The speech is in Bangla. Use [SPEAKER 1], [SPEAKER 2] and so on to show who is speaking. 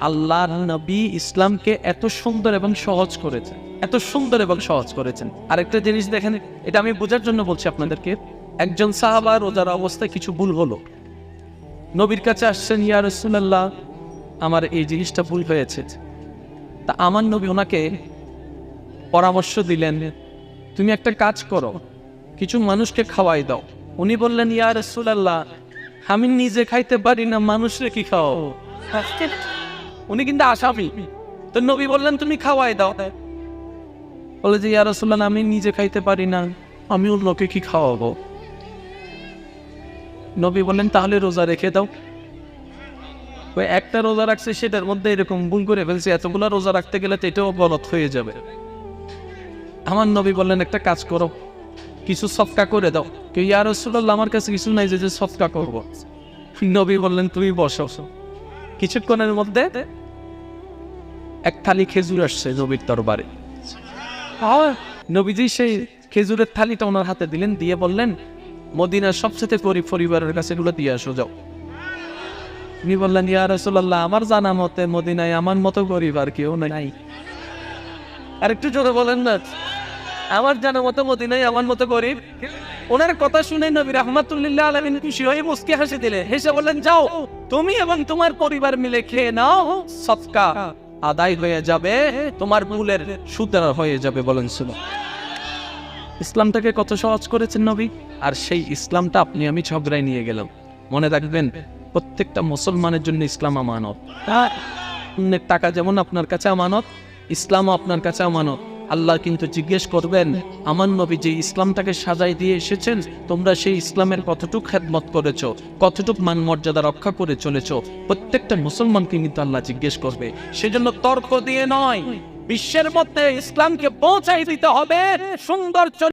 [SPEAKER 1] আল্লাহ নবী ইসলামকে এত সুন্দর এবং সহজ করেছেন। এত সুন্দর এবং সহজ করেছেন। আরেকটা জিনিস দেখেন, এটা আমি বোঝার জন্য বলছি আপনাদেরকে, একজন সাহাবা রোজার অবস্থায় কিছু ভুল হলো। নবীর কাছে আসছেন, ইয়া রসুল্লাহ আমার এই জিনিসটা ভুল হয়েছে। তা আমার নবী ওনাকে পরামর্শ দিলেন, তুমি একটা কাজ করো, কিছু মানুষকে খাওয়াই দাও। উনি বললেন, ইয়া রসুল্লাহ আমি নিজে খাইতে পারি না, মানুষরে কি খাও? উনি কিন্তু আসামি। তো নবী বললেন, তুমি খাওয়াই দাও। বলে যে, ইয়া রসুল্লাহ আমি নিজে খাইতে পারি না। আমি অন্যকে কি খাওয়াবো? নবী বললেন, তাহলে রোজা রেখে দাও। ওই একটা রোজা রাখছে, সেটার মধ্যে এরকম ভুল করে ফেলছে, এতগুলো রোজা রাখতে গেলে তো এটাও গলত হয়ে যাবে। আমার নবী বললেন, একটা কাজ করো, কিছু সফকা করে দাও। কেউ, ইয়া রসুল্লাহ আমার কাছে কিছু নাই যে সফকা করব। নবী বললেন, তুমি বসো। কিছুক্ষণের মধ্যে এক থালি খেজুর আসছে নবীর দরবারে। নবীজি সেই খেজুরের থালিটা ওনার হাতে দিলেন, দিয়ে বললেন, মদিনার সবচেয়ে গরিব পরিবারের কাছে এগুলো দিয়ে আসো, যাও। উনি বললেন, ইয়া রসুল্লাহ আমার জানা মতে মদিনায় আমার মতো গরিব আর কেউ নাই। আর একটু জোরে বলেন না, আমার জানা মতো মদিনায় আমার মতো গরিব? ওনার কথা শুনে নবী রহমাতুল্লাহ আলমিন খুশি হয়ে মুসকে হাসি দিলে হেসে বললেন, যাও, তুমি এবং তোমার পরিবার মিলে খেয়ে নাও সৎকা। আদায় হয়ে যাবে, তোমার মূলের সুতরা হয়ে যাবে বলেন শুনো। ইসলামটাকে কত সহজ করেছেন নবী? আর সেই ইসলামটা আপনি, আমি ঝগড়ায় নিয়ে গেলাম। মনে রাখবেন, প্রত্যেকটা মুসলমানের জন্য ইসলাম আমানত। অন্যের টাকা যেমন আপনার কাছে আমানত ইসলাম আপনার কাছে আমানত। আল্লাহ কিন্তু জিজ্ঞেস করবেন, আমার নবী যে ইসলামটাকে সাজাই দিয়ে এসেছেন, তোমরা সেই ইসলামের কতটুক খেদমত করেছ, কতটুক মান মর্যাদা রক্ষা করে চলেছ? প্রত্যেকটা মুসলমানকে কিন্তু আল্লাহ জিজ্ঞেস করবে। সেজন্য তর্ক দিয়ে নয়, বিশ্বের মধ্যে ইসলামকে পৌঁছাই দিতে হবে, সুন্দর